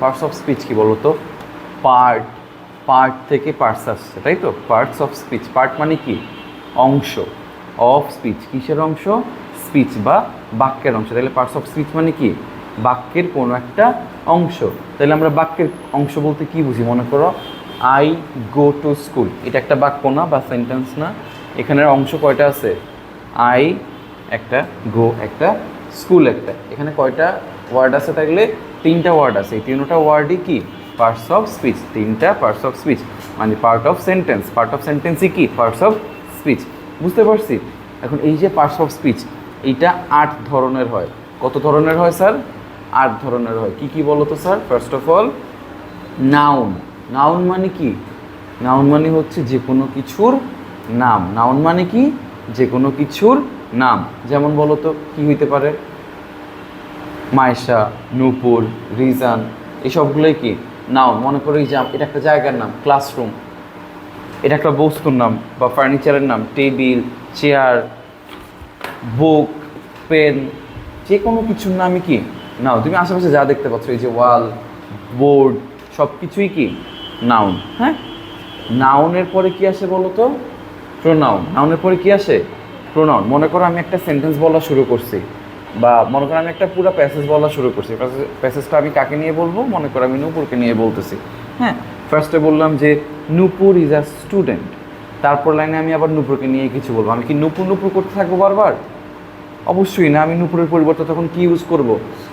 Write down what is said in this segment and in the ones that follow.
Parts of speech কি বলো তো পার্ট পার্ট থেকে পার্টস আসছে, তাই তো? পার্টস অফ স্পিচ পার্ট মানে কি? অংশ অফ স্পিচ কিসের অংশ? স্পিচ বা বাক্যের অংশ। তাহলে পার্টস অফ স্পিচ মানে কি? বাক্যের কোনো একটা অংশ। তাহলে আমরা বাক্যের অংশ বলতে কি বুঝি মনে করো? আই গো টু স্কুল এটা একটা বাক্য না বা সেন্টেন্স না। এখানের অংশ কয়টা আছে? আই একটা গো একটা স্কুল একটা। এখানে কয়টা ওয়ার্ড আছে থাকলে? তিনটা ওয়ার্ড আছে। এই তিনটা ওয়ার্ডই কি? পার্টস অফ স্পিচ তিনটা পার্টস অফ স্পিচ মানে part of sentence part of সেন্টেন্সই কি? পার্টস অফ স্পিচ বুঝতে পারছি? এখন এই যে পার্টস অফ স্পিচ এইটা আট ধরনের হয়। কত ধরনের হয়, স্যার? আট ধরনের হয়। কি কি বলো তো sir? First of all noun noun মানে কি? নাউন মানে হচ্ছে যে কোনো কিছুর নাম। নাউন মানে কি? যে কোনো কিছুর নাম। যেমন বলো তো কী হইতে পারে? মাইশা নূপুর, রিজান, এসবগুলোই কি? নাউন মনে করো যে এটা একটা জায়গার নাম ক্লাসরুম এটা একটা বস্তুর নাম বা ফার্নিচারের নাম টেবিল চেয়ার বুক পেন যে কোনো কিছুর নামই কি? নাও, তুমি আশেপাশে যা দেখতে পাচ্ছ, এই যে ওয়াল, বোর্ড সব কিছুই কি? নাউন হ্যাঁ? নাউনের পরে কি আসে বলো তো? প্রোনাউন নাউনের পরে কি আসে? প্রোনাউন মনে করো আমি একটা সেন্টেন্স বলা শুরু করছি। বা মনে করো আমি একটা পুরো প্যাসেজ বলা শুরু করছি। প্যাসেজটা আমি কাকে নিয়ে বলব? মনে করো আমি নূপুরকে নিয়ে বলতেছি। হ্যাঁ ফার্স্টে বললাম যে নূপুর ইজ আ স্টুডেন্ট তারপর লাইনে আমি আবার নূপুরকে নিয়ে কিছু বলব। আমি কি নূপুর নূপুর করতে থাকব বারবার? অবশ্যই না। আমি নূপুরের পরিবর্তে তখন কি ইউজ করব?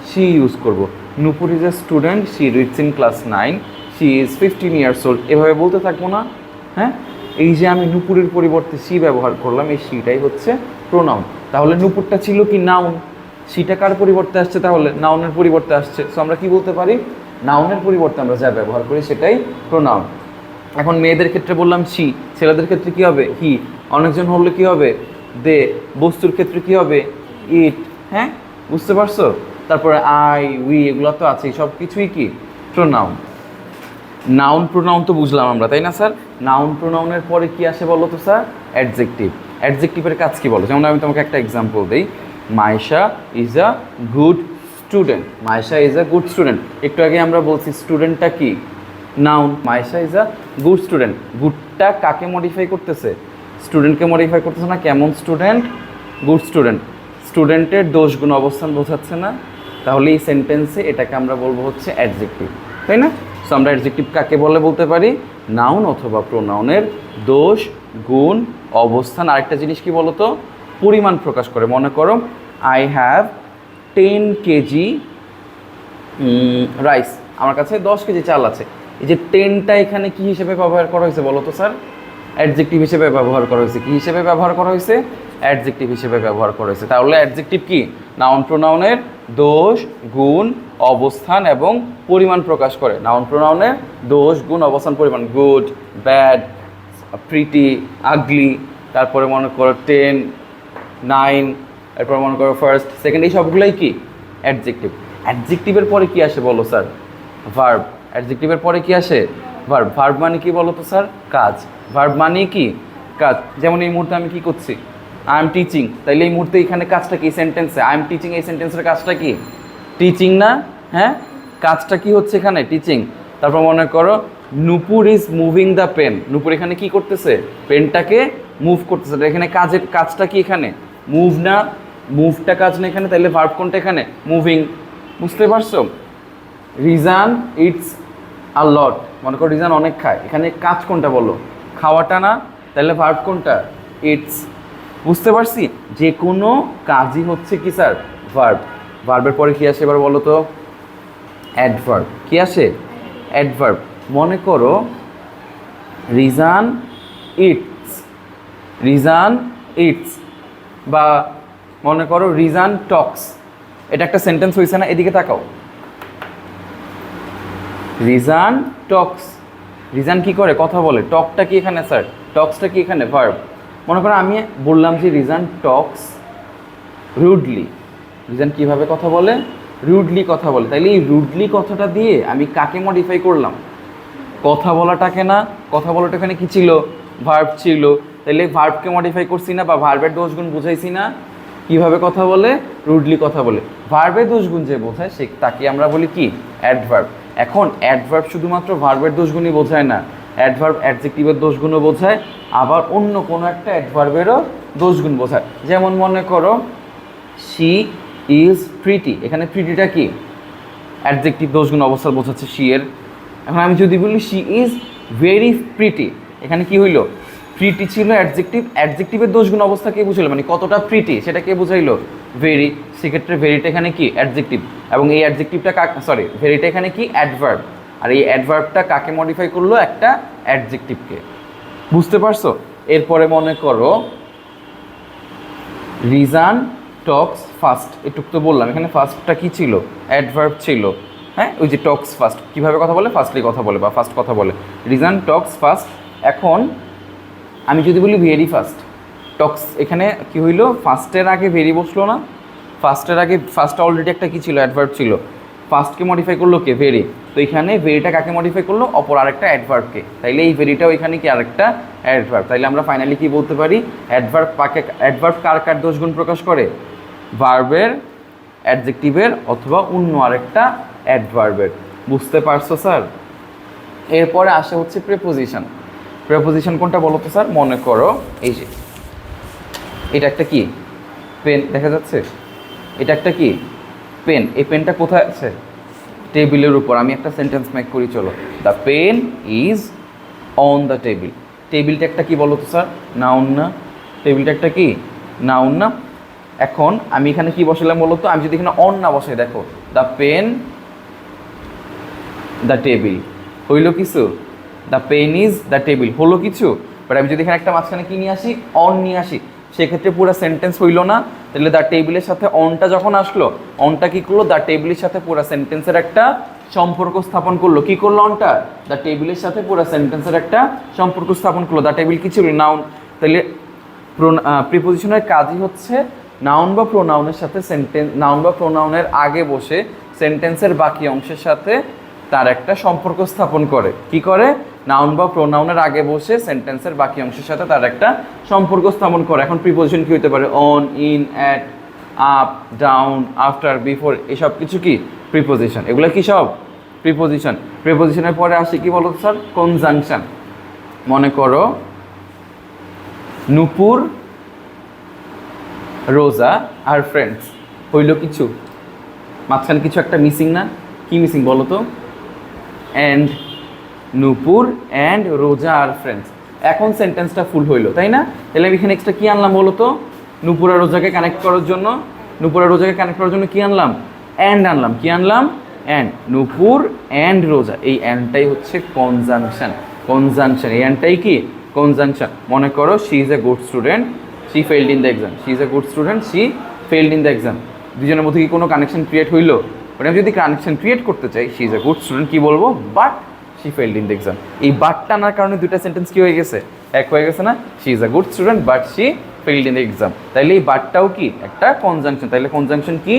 সি ইউজ করব। Nupur is a student she reads in class nine she is fifteen years old এভাবে বলতে থাকব না। হ্যাঁ এই যে আমি নূপুরের পরিবর্তে সি ব্যবহার করলাম, এই সিটাই হচ্ছে প্রোনাউন তাহলে নূপুরটা ছিল কি নাউন সিটা কার পরিবর্তে আসছে তাহলে? নাউনের পরিবর্তে আসছে। সো আমরা কি বলতে পারি? নাউনের পরিবর্তে আমরা যা ব্যবহার করি সেটাই প্রোনাউন এখন মেয়েদের ক্ষেত্রে বললাম সি ছেলেদের ক্ষেত্রে কি হবে? হি অনেকজন হলে কি হবে? দে বস্তুর ক্ষেত্রে কি হবে? ইট হ্যাঁ? বুঝতে পারছ? তারপরে আই উই এগুলো তো আছেই। সব কিছুই কি? প্রোনাউন নাউন প্রোনাউন তো বুঝলাম আমরা, তাই না, স্যার? নাউন প্রোনাউনের পরে কি আসে বলো তো, স্যার? অ্যাডজেক্টিভ অ্যাডজেক্টিভের কাজ কি বলো? যেমন আমি তোমাকে একটা এক্সাম্পল দিই। Maisha is a good student Maisha is a good student একটু আগে আমরা বলছি স্টুডেন্টটা কি? Noun Maisha is a good student গুডটা কাকে মডিফাই করতেছে? স্টুডেন্টকে মডিফাই করতেছে না? কেমন স্টুডেন্ট গুড স্টুডেন্ট স্টুডেন্টের দোষ গুণ অবস্থান বোঝাচ্ছে না। তাহলে এই সেন্টেন্সে এটাকে আমরা বলব হচ্ছে অ্যাডজেক্টিভ তাই না? সো আমরা অ্যাডজেক্টিভ কাকে বলে বলতে পারি? নাউন অথবা প্রোনাউনের দোষ, গুণ, অবস্থান। আরেকটা জিনিস কি বলতো? পরিমাণ প্রকাশ করে। মনে করো I have ten KG rice আমার কাছে দশ কেজি চাল আছে। এই যে টেনটা এখানে কি হিসেবে ব্যবহার করা হয়েছে বলো তো স্যার? অ্যাডজেক্টিভ হিসেবে ব্যবহার করা হয়েছে। কি হিসেবে ব্যবহার করা হয়েছে? অ্যাডজেক্টিভ হিসেবে ব্যবহার করা হয়েছে। তাহলে অ্যাডজেক্টিভ কি? নাউন প্রোনাউনের দোষ, গুণ, অবস্থান এবং পরিমাণ প্রকাশ করে। নাউন প্রোনাউনের দোষ, গুণ, অবস্থান, পরিমাণ। গুড ব্যাড প্রিটি আগলি তারপরে মনে করো টেন নাইন এরপর মনে করো ফার্স্ট সেকেন্ড এই সবগুলোই কি? অ্যাডজেক্টিভ অ্যাডজেক্টিভের পরে কি আসে বলো স্যার ভার্ব অ্যাডজেক্টিভের পরে কি আসে? ভার্ব ভার্ব মানে কি বলো তো স্যার কাজ. ভার্ব মানে কি? কাজ. যেমন এই মুহূর্তে আমি কি করছি? আই এম টিচিং তাইলে এই মুহূর্তে এখানে কাজটা কি? সেন্টেন্সে আই এম টিচিং এই সেন্টেন্সের কাজটা কি? টিচিং না? হ্যাঁ? কাজটা কি হচ্ছে এখানে? টিচিং তারপর মনে করো, Nupur is moving the pen Nupur এখানে কি করতেছে? পেনটাকে মুভ করতেছে। এখানে কাজের, কাজটা কি এখানে? মুভ না মুভটা কাজ না এখানে তাহলে ভার্ব কোনটা এখানে? মুভিং বুঝতে পারছ? রিজান ইটস আ লট মনে করো রিজান অনেক খায়। এখানে কাজ কোনটা বলো? খাওয়াটা না তাহলে ভার্ব কোনটা? ইটস বুঝতে পারছি? যে কোনো কাজই হচ্ছে কি, স্যার? ভার্ব ভার্বের পরে কি আসে এবার বলো তো? অ্যাডভার্ব কী আসে? অ্যাডভার্ব মনে করো রিজান ইটস রিজান ইটস বা মনে করো রিজান টক্স, এটা একটা সেন্টেন্স হয়েছে না? এদিকে তাকাও। রিজান টক্স। রিজান কি করে? কথা বলে। টকটা কি এখানে, স্যার? টক্সটা কি এখানে? ভার্ব মনে করো আমি বললাম যে রিজান টক্স রুডলি রিজান কীভাবে কথা বলে? রুডলি কথা বলে। তাইলে এই রুডলি কথাটা দিয়ে আমি কাকে মডিফাই করলাম? কথা বলাটাকে না? কথা বলাটা এখানে কী ছিল? ভার্ব ছিল। তাইলে ভার্বকে মডিফাই করছি না বা ভার্বের দোষগুণ বুঝাইছি না। কীভাবে কথা বলে? রুডলি কথা বলে। ভার্বের দোষগুণ যে বোঝায় সে, তাকে আমরা বলি কি? অ্যাডভার্ব এখন অ্যাডভার্ব শুধুমাত্র ভার্বের দোষগুণই বোঝায় না। অ্যাডভার্ব অ্যাডজেক্টিভের দোষগুণও বোঝায়, আবার অন্য কোনো একটা অ্যাডভার্বেরও দোষগুণ বোঝায়। যেমন মনে করো শি ইজ প্রিটি এখানে প্রিটিটা কি? অ্যাডজেক্টিভ দোষগুণ অবস্থা বোঝাচ্ছে শি এর। এখন আমি যদি বলি শি ইজ ভেরি প্রিটি এখানে কি হইল? প্রিটি ছিল অ্যাডজেক্টিভ অ্যাডজেক্টিভের দোষগুণ অবস্থা কে বুঝাইলো মানে কতটা প্রিটি সেটা কে বুঝাইলো? ভেরি সেক্ষেত্রে ভেরিটা এখানে কি? অ্যাডজেক্টিভ এবং এই অ্যাডজেক্টিভটা কাক সরি ভেরিটা এখানে কি? অ্যাডভার্ব আর এই অ্যাডভার্বটা কাকে মডিফাই করল? একটা অ্যাডজেক্টিভকে বুঝতে পারছ? এরপরে মনে করো রিজান টক্স ফার্স্ট এটুক তো বললাম, এখানে ফার্স্টটা কি ছিল? অ্যাডভার্ব ছিল। হ্যাঁ? ওই যে টক্স ফার্স্ট কীভাবে কথা বলে? ফার্স্টলি কথা বলে বা ফার্স্ট কথা বলে। রিজান টক্স ফার্স্ট এখন আমি যদি বলি ভেরি ফার্স্ট টক্স এখানে কি হইল? ফার্স্টের আগে ভেরি বসল না। ফার্স্টের আগে ফার্স্ট অলরেডি একটা কী ছিল? অ্যাডভার্ব ছিল। ফার্স্টকে মডিফাই করল কে? ভেরি তো এখানে ভেরিটা কাকে মডিফাই করল? অপর আরেকটা অ্যাডভার্বকে তাইলে এই ভেরিটাও এখানে কি আরেকটা অ্যাডভার্ব তাইলে আমরা ফাইনালি কি বলতে পারি? অ্যাডভার্ব কাকে অ্যাডভার্ব কার কার দোষগুণ প্রকাশ করে? ভার্বের অ্যাডজেক্টিভের অথবা অন্য আরেকটা অ্যাডভার্বের বুঝতে পারছ স্যার এরপরে আসে হচ্ছে প্রেপোজিশন প্রেপোজিশন কোনটা বলো তো, স্যার? মনে করো, এই যে, এটা একটা কি? পেন দেখা যাচ্ছে? এটা একটা কি? পেন এই পেনটা কোথায় আছে? টেবিলের উপর। আমি একটা সেন্টেন্স মেক করি, চলো। The pen is on the table টেবিলটা একটা কি বলো তো, স্যার? নাউন না। টেবিলটা একটা কি? নাউন না। এখন আমি এখানে কি বসালাম বলো তো? আমি যদি এখানে অন না বসাই, দেখো। দ্য পেন দ্য টেবিল হইল কিছু? The pen is the table হলো কিছু বাট আমি যদি এখানে একটা মাঝখানে কি নিয়ে আসি? অন নিয়ে আসি। সেক্ষেত্রে পুরো সেন্টেন্স হইল না। তাহলে দ্য টেবিলের সাথে অনটা যখন আসলো অনটা কী করল? দ্য টেবিলের সাথে পুরো সেন্টেন্সের একটা সম্পর্ক স্থাপন করল। কী করল অনটা দ্য টেবিলের সাথে পুরো সেন্টেন্সের একটা সম্পর্ক স্থাপন করল। দ্য টেবিল কি ছিল? নাউন তাহলে প্রিপোজিশনের কাজই হচ্ছে নাউন বা প্রোনাউনের সাথে সেন্টেন্স নাউন বা প্রোনাউনের আগে বসে সেন্টেন্সের বাকি অংশের সাথে তার একটা সম্পর্ক স্থাপন করে। কি করে? নাউন বা প্রোনাউনের আগে বসে সেন্টেন্সের বাকি অংশের সাথে তার একটা সম্পর্ক স্থাপন করে। এখন প্রিপোজিশন কি হতে পারে? On in at up down after before এসব কিছু কি? প্রিপোজিশন এগুলো কি সব? প্রিপোজিশন প্রিপোজিশনের পরে আসে কি বলো স্যার? কনজাংশন মনে করো, নুপুর, রোজা আর ফ্রেন্ডস হইল কিছু? মাঝখানে কিছু একটা মিসিং না? কি মিসিং বলো তো? অ্যান্ড নূপুর অ্যান্ড রোজা আর ফ্রেন্ডস এখন সেন্টেন্সটা ফুল হইল, তাই না? তাহলে আমি এখানে এক্সট্রা কী আনলাম বলো তো? নূপুর আর রোজাকে কানেক্ট করার জন্য। নূপুর আর রোজাকে কানেক্ট করার জন্য কী আনলাম? অ্যান্ড আনলাম। কী আনলাম? অ্যান্ড নূপুর অ্যান্ড রোজা। এই অ্যান্ডটাই হচ্ছে কনজাংশন কনজাংশন এই অ্যান্ডটাই কি? কনজাংশন মনে করো she is a good student she failed in the exam she is a good student she failed in the exam দুজনের মধ্যে কি কোনো কানেকশন ক্রিয়েট হইল? মানে আমি যদি কানেকশন ক্রিয়েট করতে চাই she is a good student কি বলব? But she failed in the exam এই বাটটা আনার কারণে দুটা সেন্টেন্স কি হয়ে গেছে? এক হয়ে গেছে না? She is a good student but she failed in the exam তাইলে এই বাটটাও কি? একটা কনজাংশন তাইলে কনজাংশন কি?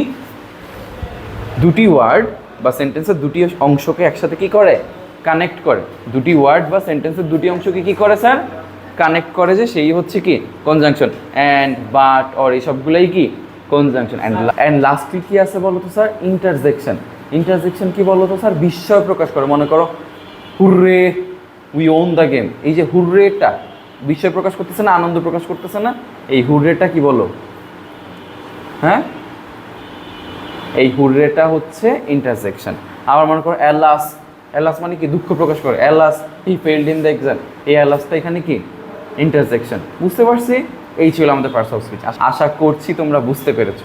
দুটি ওয়ার্ড বা সেন্টেন্সের দুটি অংশকে একসাথে কি করে? কানেক্ট করে। দুটি ওয়ার্ড বা সেন্টেন্সের দুটি অংশকে কি করে স্যার কানেক্ট করে যে সেই হচ্ছে কি? কনজাংশন অ্যান্ড বাট অর এই সবগুলোই কি? কনজাংশন অ্যান্ড অ্যান্ড লাস্টলি কি আছে বলো তো স্যার ইন্টারজেকশন ইন্টারজেকশন কি বলো তো স্যার বিস্ময় প্রকাশ করে। মনে করো hurray we won the game এই যে হুররেটা, বিস্ময় প্রকাশ করতেছে না, আনন্দ প্রকাশ করতেছে না? এই হুররেটা কি বলো? হ্যাঁ? এই হুররেটা হচ্ছে ইন্টারসেকশন আবার মনে করো অ্যালাস অ্যালাস মানে কি? দুঃখ প্রকাশ করে। Alas he failed in the exam এই অ্যালাসটা এখানে কি? ইন্টারসেকশন বুঝতে পারছি? এই ছিল আমাদের পার্টস অফ স্পিচ আশা করছি তোমরা বুঝতে পেরেছ।